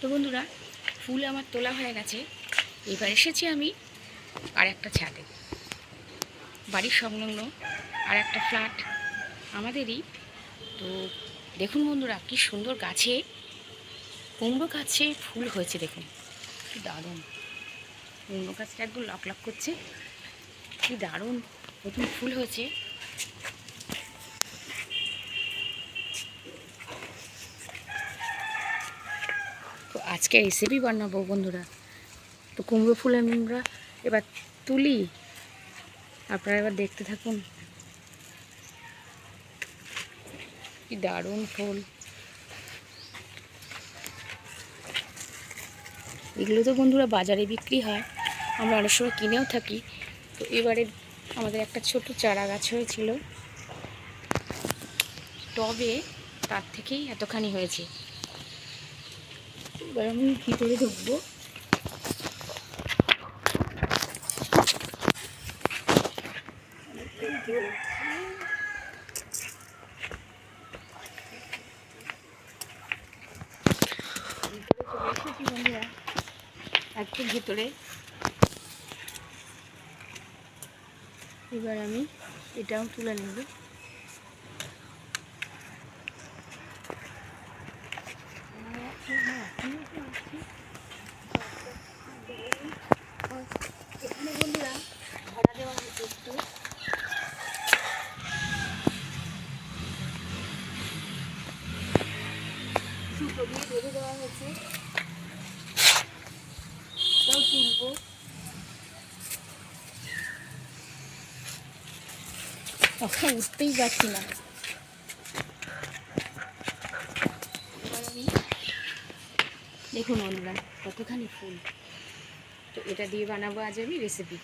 তো বন্ধুরা, ফুল আমার তোলা হয়ে গেছে। এবার এসেছি আমি আর একটা ছাদে। বাড়ির সংলগ্ন আর একটা ফ্ল্যাট আমাদেরই। তো দেখুন বন্ধুরা, কি সুন্দর গাছে, কুমড়ো গাছে ফুল হয়েছে দেখুন। কি দারুণ। কুমড়ো গাছটা একদম লাক লাক করছে। কি দারুণ। নতুন ফুল হয়েছে তো আজকে রেসিপি বানাবো বন্ধুরা। তো কুমড়ো ফুল আমরা এবার তুলি। আপনারা এবার দেখতে থাকুন। কি দারুণ ফুল। এগুলো তো বন্ধুরা বাজারে বিক্রি হয়। আমরা অনেক সময় কিনেও থাকি। তো এবারে আমাদের একটা ছোট চারা গাছ হয়েছিল। টবে তার থেকেই এতখানি হয়েছে। এবার আমি ভিতরে ঢুকবো ভিতরে। এবার আমি এটাও তুলে নেব এখানে বন্ধুরা ভাড়া দেওয়া হচ্ছে একটু সুতো দিয়ে বেঁধে দেওয়া হয়েছে। এটাও তুলবো। তখন উঠতেই পারছি না। দেখুন বন্ধুরা কতখানি ফুল। তো এটা দিয়ে বানাবো আজ আমি রেসিপি